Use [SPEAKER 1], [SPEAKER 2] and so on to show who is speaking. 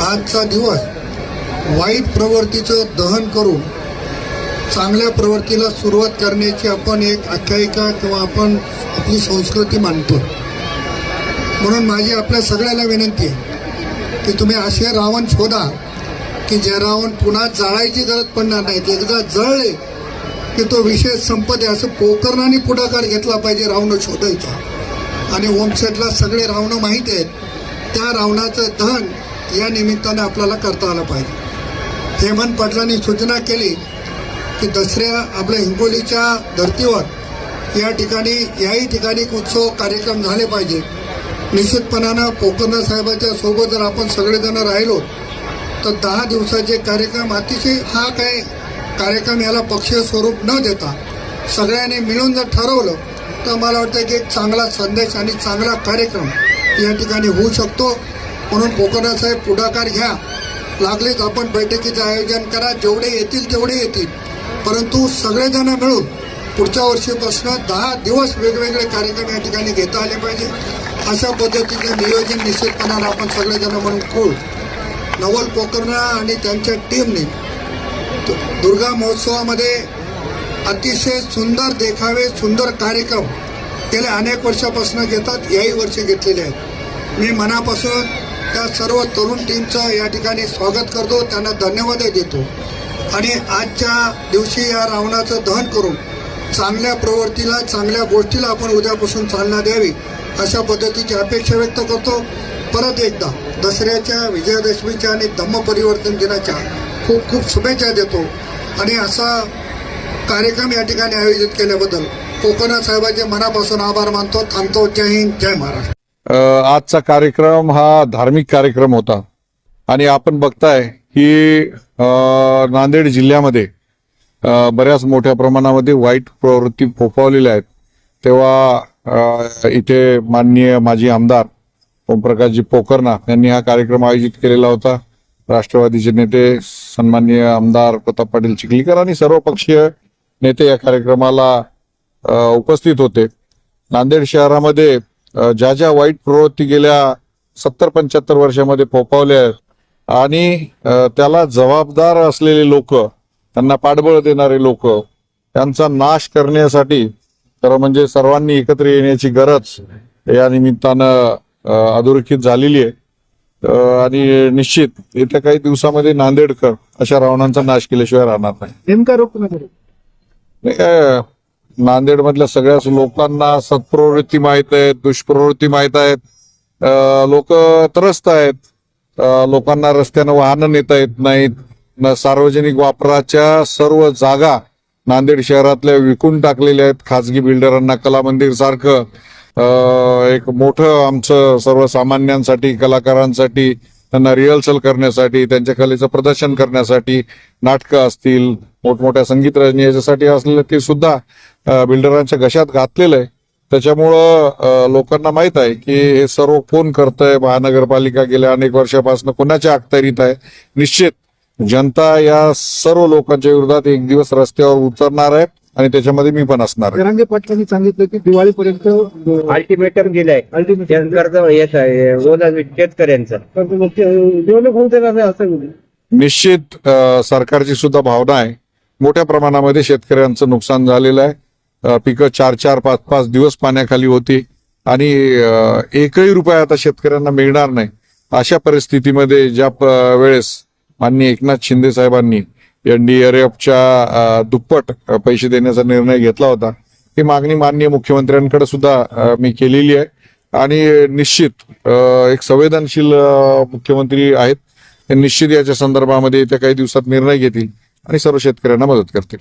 [SPEAKER 1] आजचा दिवस वाईट प्रवृत्तीचं दहन करून चांगल्या प्रवृत्तीला सुरुवात करण्याची आपण एक आख्यायिका किंवा आपण आपली संस्कृती मानतो. म्हणून माझी आपल्या सगळ्याला विनंती आहे की तुम्ही असे रावण शोधा की जे रावण पुन्हा जाळायची गरज पडणार नाही एकदा जळले की तो विषय संपत आहे असं पोकरणाने पुढाकार घेतला पाहिजे रावण शोधायचा. आणि ओमसेटला सगळे रावणं माहीत आहेत त्या रावणाचं दहन या निमित्ताने आपल्याला करता आलं पाहिजे. हेमंत पाटलांनी सूचना केली की दसऱ्या आपल्या हिंगोलीच्या धर्तीवर या ठिकाणी याही ठिकाणी उत्सव कार्यक्रम झाले पाहिजे. निश्चितपणानं पोकरना साहेबाच्या सोबत जर आपण सगळेजण राहिलो तर दहा दिवसाचे कार्यक्रम अतिशय हा काय कार्यक्रम याला पक्षीय स्वरूप न देता सगळ्यांनी मिळून जर ठरवलं तर मला वाटतं की एक चांगला संदेश आणि चांगला कार्यक्रम या ठिकाणी होऊ शकतो. म्हणून पोकरना साहेब पुढाकार घ्या. लागलीच आपण बैठकीचं आयोजन करा. जेवढे येतील तेवढे येतील. परंतु सगळेजण मिळून पुढच्या वर्षीपासून दहा दिवस वेगवेगळे कार्यक्रम या ठिकाणी घेता आले पाहिजे. अशा पद्धतीचं नियोजन निश्चितपणानं आपण सगळेजण म्हणून करू नवल पोकरणा आणि त्यांच्या टीमने दुर्गा महोत्सवामध्ये अतिशय सुंदर देखावे सुंदर कार्यक्रम गेल्या अनेक वर्षापासून घेतात याही वर्षी घेतलेले आहेत. मी मनापासून त्या सर्व तरुण टीमचं या ठिकाणी स्वागत करतो त्यांना धन्यवादही देतो. आणि आजच्या दिवशी या रावणाचं दहन करून चांगल्या प्रवृत्तीला चांगल्या गोष्टीला आपण उद्यापासून चालना द्यावी अशा पद्धतीची अपेक्षा व्यक्त करतो. परत एकदा दसऱ्याच्या विजयादशमीच्या आणि धम्म परिवर्तन दिनाच्या खूप खूप शुभेच्छा देतो. आणि असा कार्यक्रम या ठिकाणी आयोजित केल्याबद्दल कोकणा साहेबांचे मनापासून आभार मानतो. थांबतो. जय हिंद. जय महाराष्ट्र.
[SPEAKER 2] आजचा कार्यक्रम हा धार्मिक कार्यक्रम होता. आणि आपण बघताय की नांदेड जिल्ह्यामध्ये बऱ्याच मोठ्या प्रमाणामध्ये वाईट प्रवृत्ती फोफावलेल्या आहेत. तेव्हा इथे माननीय माजी आमदार ओमप्रकाशजी पोकरणा यांनी हा कार्यक्रम आयोजित केलेला होता. राष्ट्रवादीचे नेते सन्माननीय आमदार प्रताप पाटील चिखलीकर आणि सर्व पक्षीय नेते या कार्यक्रमाला उपस्थित होते. नांदेड शहरामध्ये ज्या ज्या वाईट प्रवृत्ती गेल्या सत्तर पंच्याहत्तर वर्षामध्ये फोपावल्या आहेत आणि त्याला जबाबदार असलेले लोक त्यांना पाठबळ देणारे लोक त्यांचा नाश करण्यासाठी खरं म्हणजे सर्वांनी एकत्र येण्याची गरज या निमित्तानं अधोरेखित झालेली आहे आणि निश्चित येत्या काही दिवसामध्ये नांदेडकर अशा रावणांचा नाश केल्याशिवाय राहणार नाही
[SPEAKER 3] नेमका रोग कुणाचा रे?
[SPEAKER 2] नाही काय नांदेड मधल्या सगळ्याच लोकांना सत्प्रवृत्ती माहीत आहेत दुष्प्रवृत्ती माहीत आहेत. लोक त्रस्त आहेत. लोकांना रस्त्यानं वाहनं नेता येत नाहीत. न सार्वजनिक वापराच्या सर्व जागा नांदेड शहरातल्या विकून टाकलेल्या आहेत. खाजगी बिल्डरांना कला मंदिर सारखं एक मोठं आमचं सर्वसामान्यांसाठी कलाकारांसाठी त्यांना रिहर्सल करण्यासाठी त्यांच्या कलेचं प्रदर्शन करण्यासाठी नाटकं असतील. मोठमोठ्या संगीत रचने याच्यासाठी असलेलं ते सुद्धा बिल्डरांच्या घशात घातलेलं आहे. त्याच्यामुळं लोकांना माहीत आहे की हे सर्व कोण करतंय? महानगरपालिका गेल्या अनेक वर्षापासून कोणाच्या अखत्यारीत आहे? निश्चित जनता या सर्व लोकांच्या विरोधात एक दिवस रस्त्यावर उतरणार आहे आणि त्याच्यामध्ये मी पण असणार आहे.
[SPEAKER 3] जरांगे पाटलांनी सांगितलं की दिवाळीपर्यंत
[SPEAKER 4] अल्टिमेटम दिलाय. कर्ज येत आहे. शेतकऱ्यांचं.
[SPEAKER 3] निवडणूक होऊ देणार नाही असं.
[SPEAKER 2] निश्चित सरकारची सुद्धा भावना आहे. मोठ्या प्रमाणामध्ये शेतकऱ्यांचं नुकसान झालेलं आहे. पिकं चार चार पाच पाच दिवस पाण्याखाली होती. आणि एकही रुपया आता शेतकऱ्यांना मिळणार नाही. अशा परिस्थितीमध्ये ज्या वेळेस माननीय एकनाथ शिंदे साहेबांनी एनडीआरएफच्या दुप्पट पैसे देण्याचा निर्णय घेतला होता ही मागणी माननीय मुख्यमंत्र्यांकडे सुद्धा मी केलेली आहे. आणि निश्चित एक संवेदनशील मुख्यमंत्री आहेत. ते निश्चित याच्या संदर्भामध्ये येत्या काही दिवसात निर्णय घेतील. आणि सर्व शेतकऱ्यांना मदत करतील.